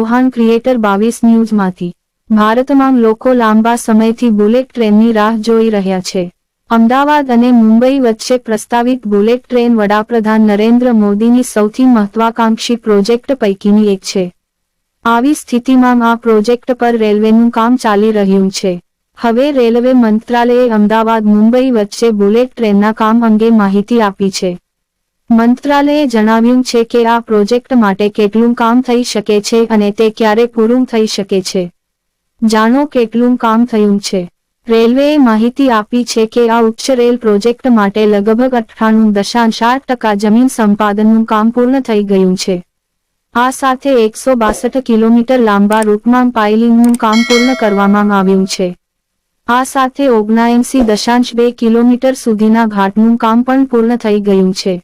Chauhan creator બાવીસ ન્યૂઝમાંથી ભારતમાં લોકો લાંબા સમયથી બુલેટ ટ્રેનની રાહ જોઈ રહ્યા છે. અમદાવાદ અને મુંબઈ વચ્ચે પ્રસ્તાવિત બુલેટ ટ્રેન વડાપ્રધાન નરેન્દ્ર મોદીની સૌથી મહત્વાકાંક્ષી પ્રોજેક્ટ પૈકીની એક છે. આવી સ્થિતિમાં આ પ્રોજેક્ટ પર રેલવેનું કામ ચાલી રહ્યું છે. હવે રેલવે મંત્રાલયે અમદાવાદ મુંબઈ વચ્ચે બુલેટ ટ્રેનના કામ અંગે માહિતી આપી છે. મંત્રાલયે જણાવ્યું છે કે આ પ્રોજેક્ટ માટે કેટલું કામ થઈ શકે છે અને તે ક્યારે પૂરું થઈ શકે છે. જાણો કેટલું કામ થયું છે. રેલવેએ માહિતી આપી છે કે આ ઉચ્ચ રેલ પ્રોજેક્ટ માટે લગભગ અઠ્ઠાણું દશાંશ આઠ ટકા જમીન સંપાદનનું કામ પૂર્ણ થઈ ગયું છે. આ સાથે એકસો બાસઠ કિલોમીટર લાંબા રૂટમાં પાઇલિંગનું કામ પૂર્ણ કરવામાં આવ્યું છે. આ સાથે ઓગણાએંસી દશાંશ બે કિલોમીટર સુધીના ઘાટનું કામ પણ પૂર્ણ થઈ ગયું છે.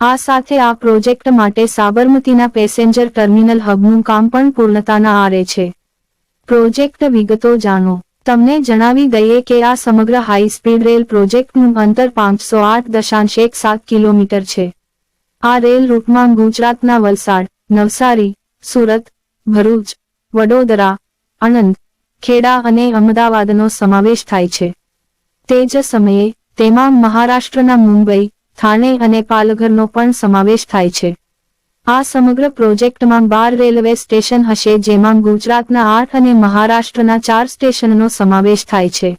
આ સાથે આ પ્રોજેક્ટ માટે સાબરમતીના પેસેન્જર ટર્મિનલ હબનું કામ પણ પૂર્ણતાના આરે છે. પ્રોજેક્ટ વિગતો જાણો. તમને જણાવી દઈએ કે આ સમગ્ર હાઈ સ્પીડ રેલ પ્રોજેક્ટનું અંતર પાંચસો આઠ દશાંશ એક સાત કિલોમીટર છે. આ રેલ રૂટમાં ગુજરાતના વલસાડ, નવસારી, સુરત, ભરૂચ, વડોદરા, આણંદ, ખેડા અને અમદાવાદનો સમાવેશ થાય છે. તે જ સમયે, તેમાં મહારાષ્ટ્રના મુંબઈ થાણે અને પાલઘરનો પણ સમાવેશ થાય છે. આ સમગ્ર પ્રોજેક્ટમાં બાર રેલવે સ્ટેશન હશે જેમાં ગુજરાતના આઠ અને મહારાષ્ટ્રના ચાર સ્ટેશનનો સમાવેશ થાય છે.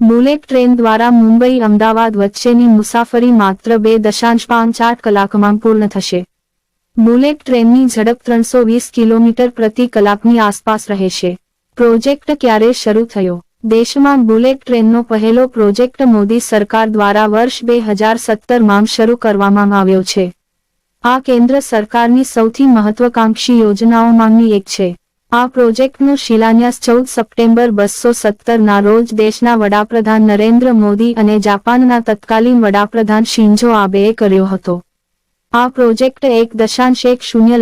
બુલેટ ટ્રેન દ્વારા મુંબઈ, અમદાવાદ વચ્ચેની મુસાફરી માત્ર બે દશાંશ પાંચ આઠ કલાકમાં પૂર્ણ થશે. બુલેટ ટ્રેનની ઝડપ ત્રણસો વીસ કિલોમીટર પ્રતિ કલાકની આસપાસ રહેશે. પ્રોજેક્ટ ક્યારે શરૂ થયો? દેશમાં બુલેટ ટ્રેનનો પહેલો પ્રોજેક્ટ મોદી સરકાર દ્વારા વર્ષ બે હજાર શરૂ કરવામાં આવ્યો છે. આ કેન્દ્ર સરકારની સૌથી મહત્વકાંક્ષી યોજનાઓમાંની એક છે. આ પ્રોજેક્ટનો શિલાન્યાસ ચૌદ સપ્ટેમ્બર બસો સત્તરના રોજ દેશના વડાપ્રધાન નરેન્દ્ર મોદી અને જાપાનના તત્કાલીન વડાપ્રધાન શિંજો આબેએ કર્યો હતો. આ પ્રોજેક્ટ એક દશાંશ એક શૂન્ય